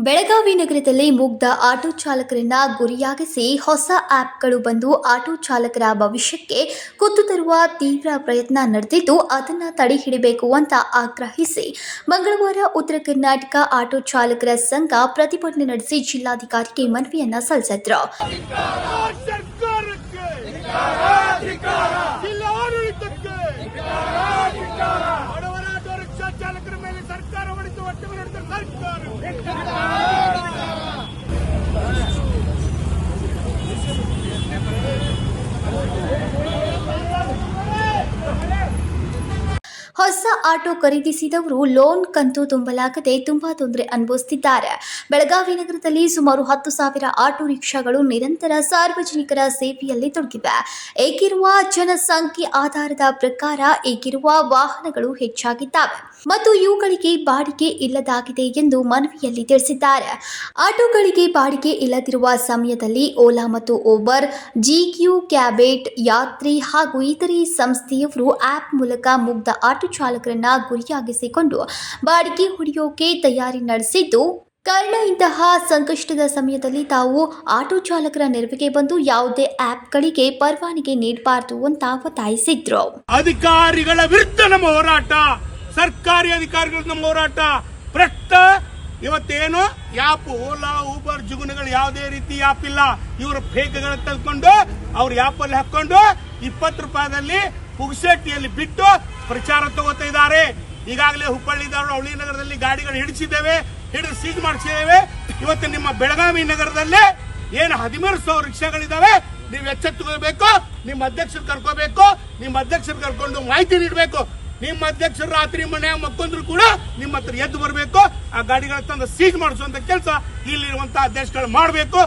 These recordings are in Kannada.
ಬೆಳಗಾವಿ ನಗರದಲ್ಲಿ ಮುಗ್ಧ ಆಟೋ ಚಾಲಕರನ್ನ ಗುರಿಯಾಗಿಸಿ ಹೊಸ ಆಪ್ಗಳು ಬಂದು ಆಟೋ ಚಾಲಕರ ಭವಿಷ್ಯಕ್ಕೆ ಕುತ್ತು ತರುವ ತೀವ್ರ ಪ್ರಯತ್ನ ನಡೆದಿದ್ದು, ಅದನ್ನು ತಡೆ ಹಿಡಬೇಕು ಅಂತ ಆಗ್ರಹಿಸಿ ಮಂಗಳವಾರ ಉತ್ತರ ಕರ್ನಾಟಕ ಆಟೋ ಚಾಲಕರ ಸಂಘ ಪ್ರತಿಭಟನೆ ನಡೆಸಿ ಜಿಲ್ಲಾಧಿಕಾರಿಗೆ ಮನವಿಯನ್ನ ಸಲ್ಲಿಸಿದ್ರು ಸರ್ಕಾರಕ್ಕೆ ಜಿಲ್ಲಾಡಳಿತಕ್ಕೆ ಬಡವರ ಆಟೋ ರಿಕ್ಷಾ ಚಾಲಕರ ಮೇಲೆ ಸರ್ಕಾರ ಹೊಡೆದು ಹೊಟ್ಟೆ ಹೊಡೆದ ಸರ್ಕಾರ ಹೊಸ ಆಟೋ ಖರೀದಿಸಿದವರು ಲೋನ್ ಕಂತು ತುಂಬಲಾಗದೆ ತುಂಬಾ ತೊಂದರೆ ಅನುಭವಿಸುತ್ತಿದ್ದಾರೆ ಬೆಳಗಾವಿ ನಗರದಲ್ಲಿ ಸುಮಾರು ಹತ್ತು ಸಾವಿರ ಆಟೋ ರಿಕ್ಷಾಗಳು ನಿರಂತರ ಸಾರ್ವಜನಿಕರ ಸೇವೆಯಲ್ಲಿ ತೊಡಗಿವೆ. ಏಕಿರುವ ಜನಸಂಖ್ಯೆ ಆಧಾರದ ಪ್ರಕಾರ ಏಕಿರುವ ವಾಹನಗಳು ಹೆಚ್ಚಾಗಿದ್ದಾವೆ ಮತ್ತು ಇವುಗಳಿಗೆ ಬಾಡಿಗೆ ಇಲ್ಲದಾಗಿದೆ ಎಂದು ಮನವಿಯಲ್ಲಿ ತಿಳಿಸಿದ್ದಾರೆ. ಆಟೋಗಳಿಗೆ ಬಾಡಿಗೆ ಇಲ್ಲದಿರುವ ಸಮಯದಲ್ಲಿ ಓಲಾ ಮತ್ತು ಓಬರ್ ಜಿಕ್ಯೂ, ಕ್ಯಾಬೆಟ್, ಯಾತ್ರಿ ಹಾಗೂ ಇತರೆ ಸಂಸ್ಥೆಯವರು ಆಪ್ ಮೂಲಕ ಮುಗ್ಧ ಆಟೋ ಚಾಲಕರನ್ನ ಗುರಿಯಾಗಿಸಿಕೊಂಡು ಬಾಡಿಗೆ ಹೊಡೆಯೋಕೆ ತಯಾರಿ ನಡೆಸಿದ್ದು. ಕಾರಣ ಇಂತಹ ಸಂಕಷ್ಟದ ಸಮಯದಲ್ಲಿ ತಾವು ಆಟೋ ಚಾಲಕರ ನೆರವಿಗೆ ಬಂದು ಯಾವುದೇ ಆಪ್ಗಳಿಗೆ ಪರವಾನಗಿ ನೀಡಬಾರದು ಅಂತ ಒತ್ತಾಯಿಸಿದ್ರು. ಅಧಿಕಾರಿಗಳ ವಿರುದ್ಧ ನಮ್ಮ ಹೋರಾಟ, ಸರ್ಕಾರಿ ಅಧಿಕಾರಿಗಳ ನಮ್ಮ ಹೋರಾಟ, ಭ್ರಷ್ಟ. ಇವತ್ತೇನು? ಯಾಪ್, ಓಲಾ, ಊಬರ್, ಜುಗುನಗಳು ಯಾವುದೇ ರೀತಿ ಯಾಪ್ ಇಲ್ಲ. ಇವರು ಫೇಕ್ಗಳ ತೆಗೆದುಕೊಂಡು ಅವ್ರ ಯಾಪಲ್ಲಿ ಹಾಕೊಂಡು ಇಪ್ಪತ್ತು ರೂಪಾಯಿದಲ್ಲಿ ಪುಗ್ಸೆಟ್ಟಿಯಲ್ಲಿ ಬಿಟ್ಟು ಪ್ರಚಾರ ತಗೋತಾ ಇದ್ದಾರೆ. ಈಗಾಗಲೇ ಹುಬ್ಬಳ್ಳಿ, ಧಾರವಾಡ ನಗರದಲ್ಲಿ ಗಾಡಿಗಳು ಹಿಡಿಸಿದ್ದೇವೆ, ಹಿಡಿದು ಸೀಜ್ ಮಾಡಿಸಿದ್ದೇವೆ. ಇವತ್ತು ನಿಮ್ಮ ಬೆಳಗಾವಿ ನಗರದಲ್ಲೇ ಏನು ಹದಿಮೂರು ಸಾವಿರ ರಿಕ್ಷಾಗಳಿದ್ದಾವೆ, ನೀವು ಎಚ್ಚೆತ್ತುಕೋಬೇಕು ನಿಮ್ಮ ಅಧ್ಯಕ್ಷರು ಕರ್ಕೋಬೇಕು, ನಿಮ್ಮ ಅಧ್ಯಕ್ಷರು ಕರ್ಕೊಂಡು ಮಾಹಿತಿ ನೀಡಬೇಕು. ನಿಮ್ಮ ಅಧ್ಯಕ್ಷರು ರಾತ್ರಿ ಮನೆ ಮಕ್ಕೊಂದ್ರು ಕೂಡ ನಿಮ್ಮ ಹತ್ರ ಎದ್ದು ಬರಬೇಕು. ಆ ಗಾಡಿಗಳ ತಂದು ಸೀಜ್ ಮಾಡಿಸುವಂತ ಕೆಲಸ ಇಲ್ಲಿರುವಂತಹ ಅಧ್ಯಕ್ಷಗಳು ಮಾಡಬೇಕು.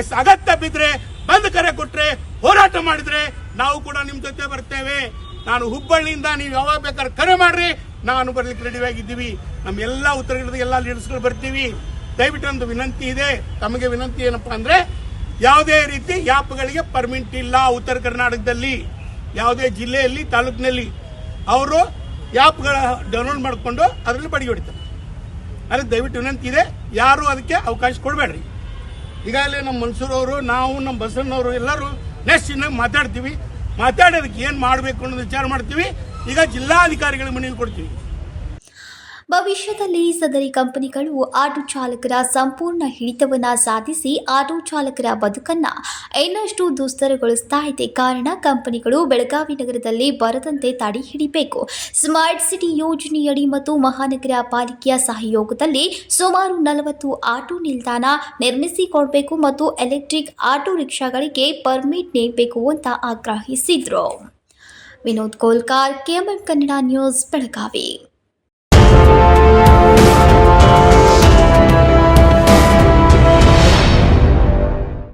ಎಸ್, ಅಗತ್ಯ ಬಿದ್ರೆ ಬಂದ್ ಕರೆ ಕೊಟ್ರೆ ಹೋರಾಟ ಮಾಡಿದ್ರೆ ನಾವು ಕೂಡ ನಿಮ್ ಜೊತೆ ಬರ್ತೇವೆ. ನಾನು ಹುಬ್ಬಳ್ಳಿಯಿಂದ, ನೀವು ಯಾವಾಗ ಬೇಕಾದ್ರೆ ಕರೆ ಮಾಡ್ರಿ. ನಾನು ಬರ್ಲಿಕ್ಕೆ ರೆಡಿ ಆಗಿದ್ದೀವಿ. ನಮ್ಮ ಎಲ್ಲ ಉತ್ತರ ಕನ್ನಡದ ಎಲ್ಲ ಲೀಡರ್ಸ್ಗಳು ಬರ್ತೀವಿ. ದಯವಿಟ್ಟು ಒಂದು ವಿನಂತಿ ಇದೆ. ತಮಗೆ ವಿನಂತಿ ಏನಪ್ಪಾ ಅಂದ್ರೆ, ಯಾವುದೇ ರೀತಿ ಯಾಪ್ಗಳಿಗೆ ಪರ್ಮಿಟ್ ಇಲ್ಲ ಉತ್ತರ ಕರ್ನಾಟಕದಲ್ಲಿ, ಯಾವುದೇ ಜಿಲ್ಲೆಯಲ್ಲಿ, ತಾಲೂಕಿನಲ್ಲಿ, ಅವರು ಯಾಪ್ಗಳ ಡೌನ್ಲೋಡ್ ಮಾಡಿಕೊಂಡು ಅದರಲ್ಲಿ ಬಡಿಗೆ ಹೊಡಿತಾರೆ. ಅದಕ್ಕೆ ದಯವಿಟ್ಟು ವಿನಂತಿ ಇದೆ. ಯಾರು ಅದಕ್ಕೆ ಅವಕಾಶ ಕೊಡಬೇಡ್ರಿ. ಈಗಾಗಲೇ ನಮ್ಮ ಮನ್ಸೂರವರು ನಾವು ನಮ್ಮ ಬಸವಣ್ಣವರು ಎಲ್ಲರೂ ನೆಕ್ಸ್ಟ್ ಇನ್ನಾಗ ಮಾತಾಡ್ತೀವಿ. ಮಾತಾಡೋದಕ್ಕೆ ಏನು ಮಾಡಬೇಕು ಅನ್ನೋದು ವಿಚಾರ ಮಾಡ್ತೀವಿ. ಈಗ ಜಿಲ್ಲಾಧಿಕಾರಿಗಳಿಗೆ ಮನವಿ ಕೊಡ್ತೀವಿ. ಭವಿಷ್ಯದಲ್ಲಿ ಸದರಿ ಕಂಪನಿಗಳು ಆಟೋ ಚಾಲಕರ ಸಂಪೂರ್ಣ ಹಿಡಿತವನ್ನ ಸಾಧಿಸಿ ಆಟೋ ಚಾಲಕರ ಬದುಕನ್ನ ಇನ್ನಷ್ಟು ದುಸ್ತರಗೊಳಿಸ್ತಾ ಇದೆ ಕಾರಣ ಕಂಪನಿಗಳು ಬೆಳಗಾವಿ ನಗರದಲ್ಲಿ ಬರದಂತೆ ತಡೆ ಹಿಡಿಬೇಕು. ಸ್ಮಾರ್ಟ್ ಸಿಟಿ ಯೋಜನೆಯಡಿ ಮತ್ತು ಮಹಾನಗರ ಪಾಲಿಕೆಯ ಸಹಯೋಗದಲ್ಲಿ ಸುಮಾರು ನಲವತ್ತು ಆಟೋ ನಿಲ್ದಾಣ ನಿರ್ಮಿಸಿಕೊಡಬೇಕು ಮತ್ತು ಎಲೆಕ್ಟ್ರಿಕ್ ಆಟೋ ರಿಕ್ಷಾಗಳಿಗೆ ಪರ್ಮಿಟ್ ನೀಡಬೇಕು ಅಂತ ಆಗ್ರಹಿಸಿದ್ರು. Vinod Kolkar, KMM Kannada news, Belagavi.